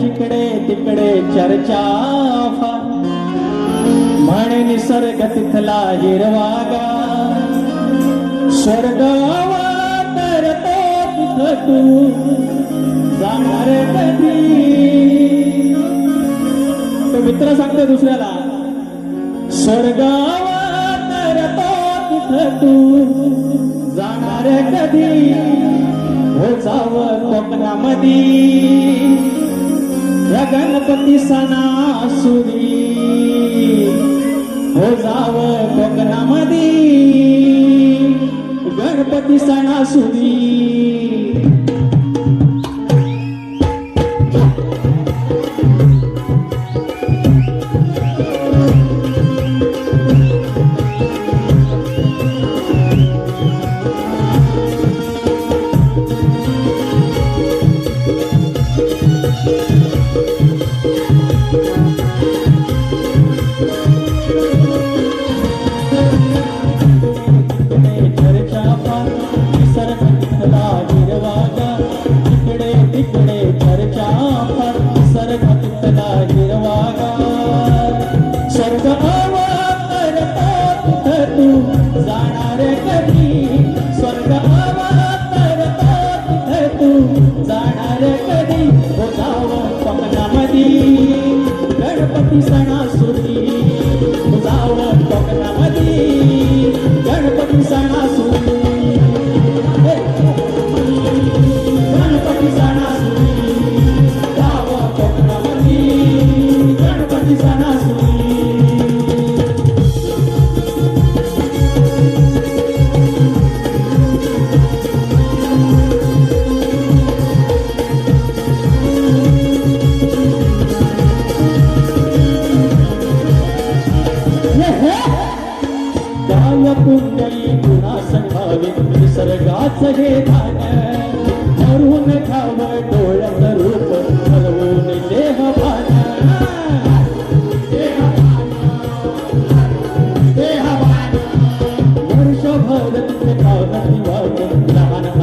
जिकडे तिकडे चर्चा म्हणे निसर्ग तिथला हिरवागा स्वर्ग करतो तिथ तू जाणार कधी? तो मित्र सांगते दुसऱ्याला स्वर्ग करतो तिथ तू जाणार कधी? हो जावं कोकणामधी या गणपती सणासुरी हो जाव कोकणामध्ये. गणपती सणासुरी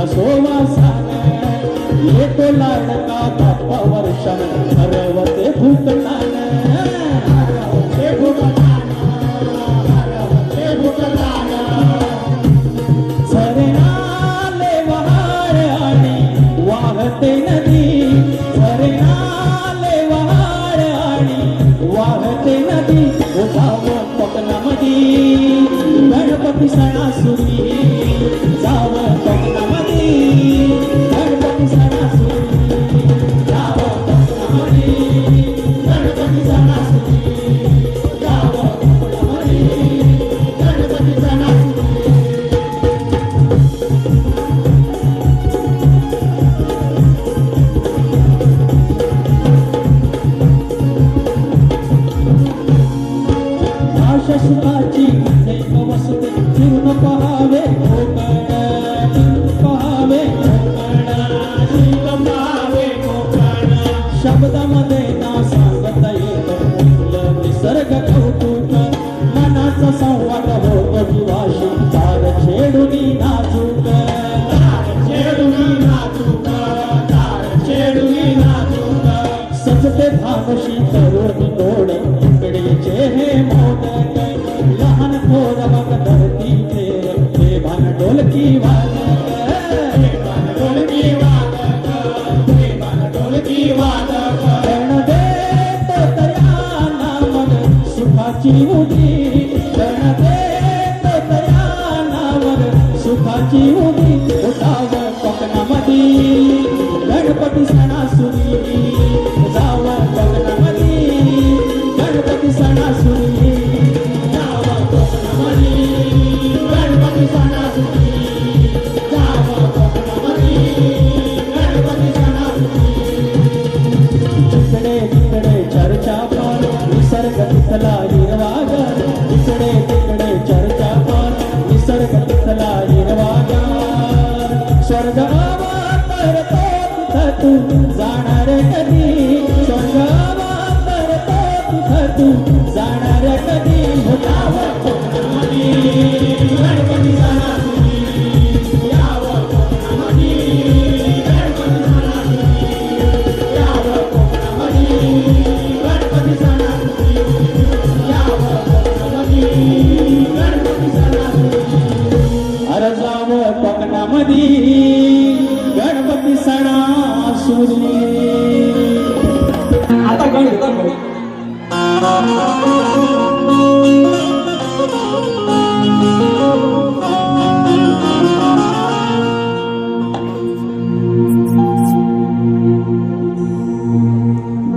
सोळा साल येतो लाडका दहा वर्षान. हरवते भूतनान हरवते भूतनान हरवते भूतनान झरणाले वहार आणि वाहते नदी. झरणाले वहार आणि वाहते नदी. उठाव पकनामधी. गणपती सणासुरी. Essa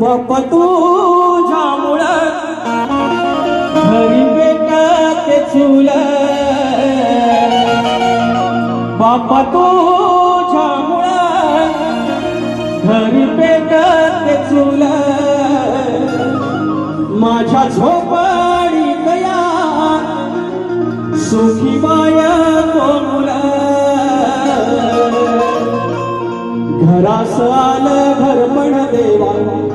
बाप तुझ्यामुळं घरी पेटते चूल बाप तुझ्यामुळं घरी पेटते चूल माझ्या झोपडी गया. सुखी बाय कोमुल घरास आलं घरपण देवा.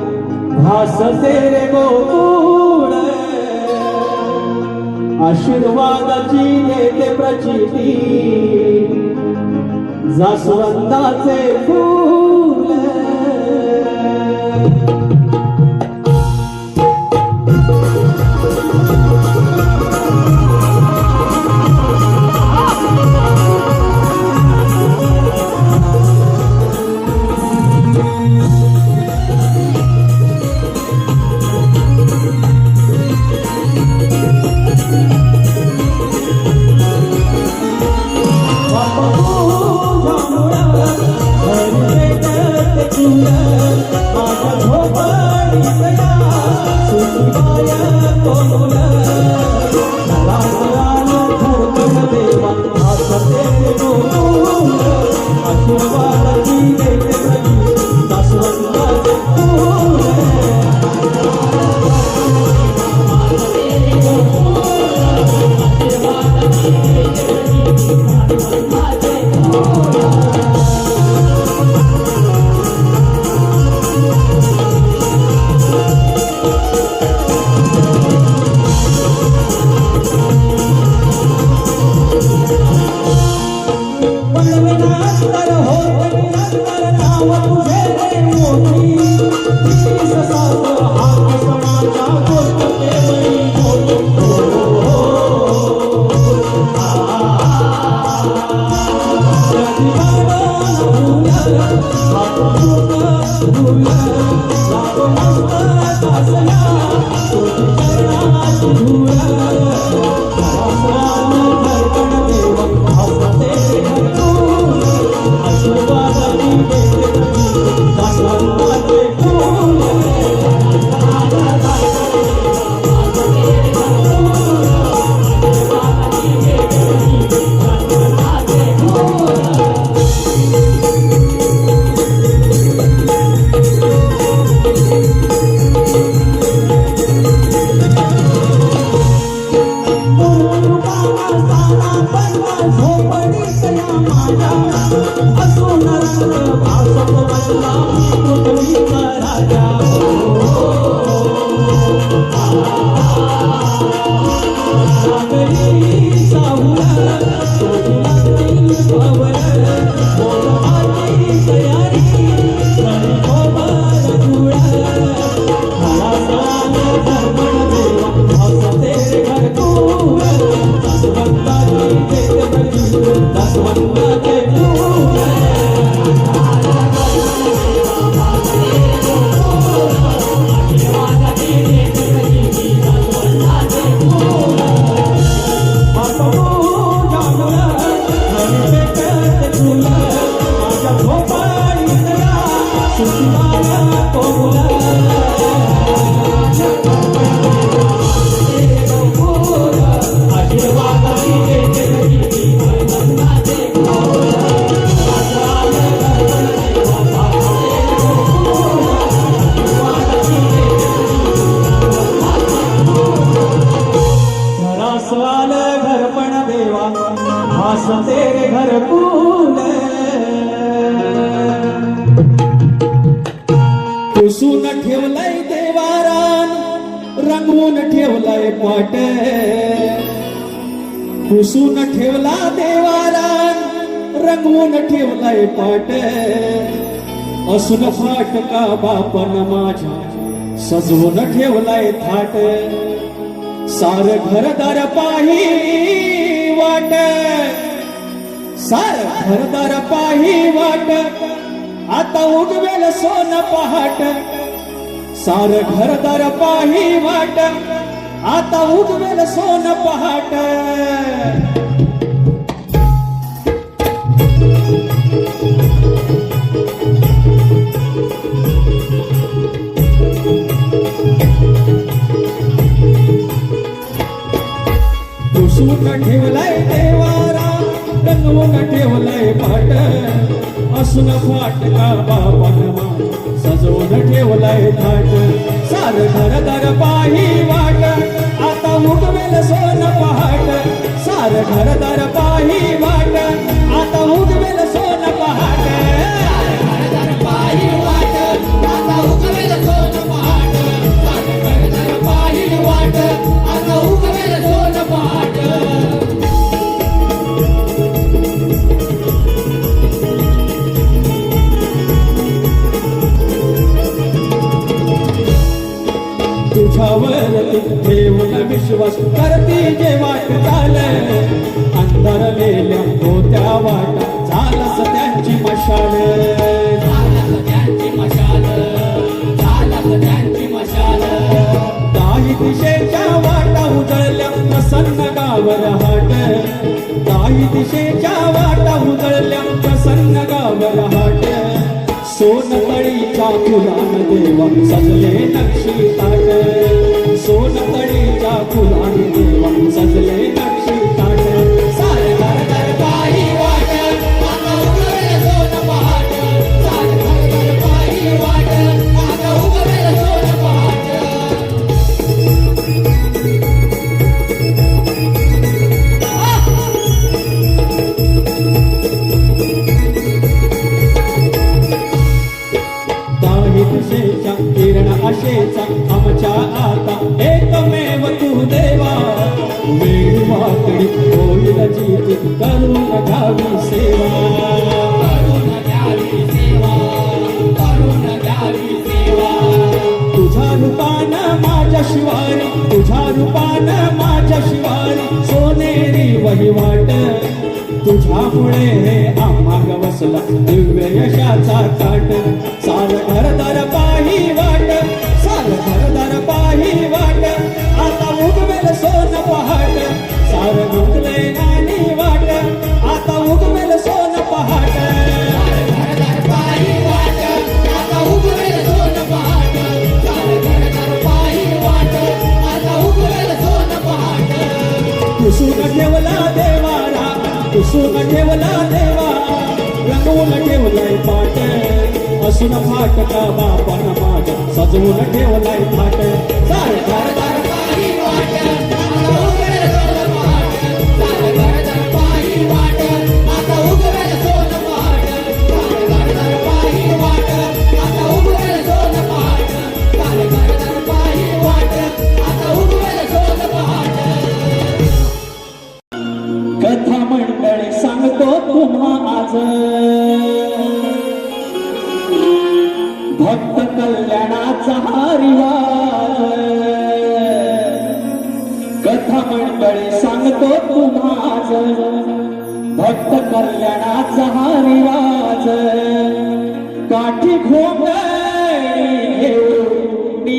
भास रे गोकुळ. आशीर्वादाची येते प्रचिती. जास्वंदाचे फूल. रंगवून ठेवलाय पाट पुसून ठेवला देवारान रंगवून ठेवलाय पाट असून फाट का बापन माझ्या सजवून ठेवलाय थाट. सार घरदार पाही वाट. सार घरदार पाही वाट. आता उगवेल सोन पहाट. सार घरदार पाही वाट आता उगवेल सोन पहाट. पुसून ठेवलाय देवारा तनवून ठेवलाय पाट असून फाट का बाबा सजवून ठेवलाय थाट. सार घर धर पाही वाट. आता उगवेल सोन पहाट. सार घर धर पाही वाट. आता उगवेल सोन पहाट. दिशेच्या वाटा उजळल्या प्रसन्न गावर हाट. काही दिशेच्या वाटा उजळल्या प्रसन्न गावर हाट. सोनतळीच्या फुलान देवा सजले नक्षी ताट. सोनतळीच्या फुलान देवा सजले नक्षी दक्षिण फाटका बापान माझ्या सजवून ठेवलाय फाट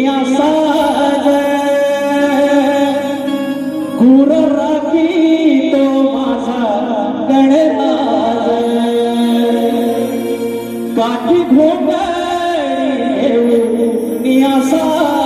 दुनिया साज गुर राखी तो माझा गणनाज काठी घोट दुनिया साज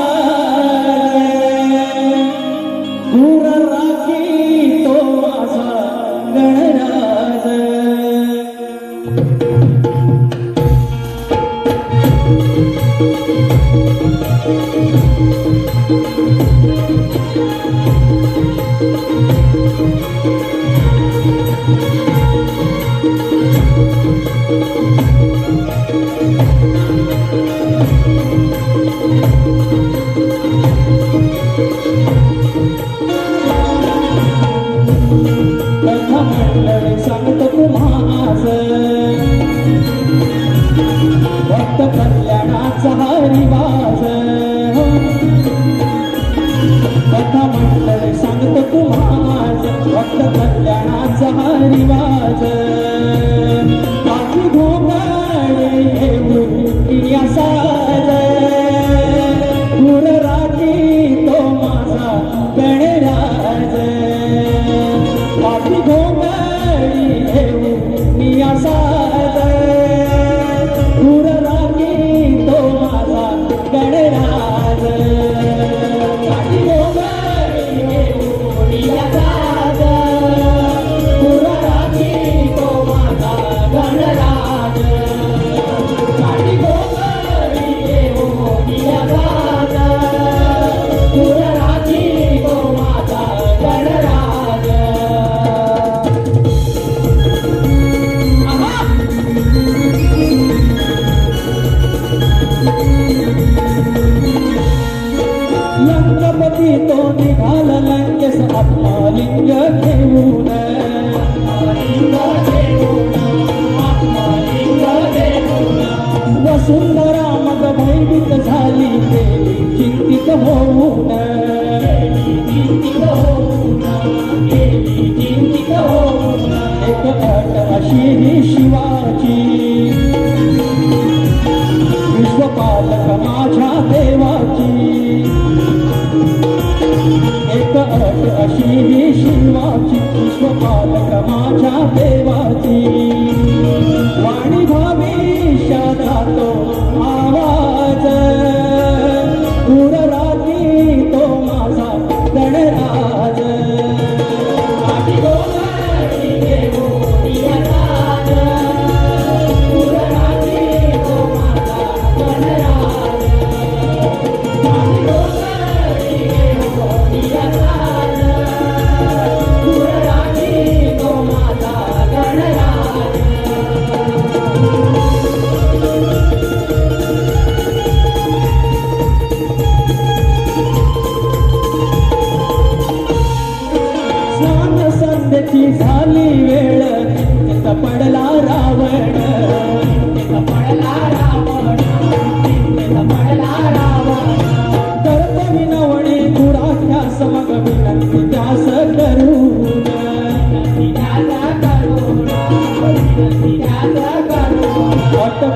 Gaza.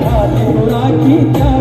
करुणा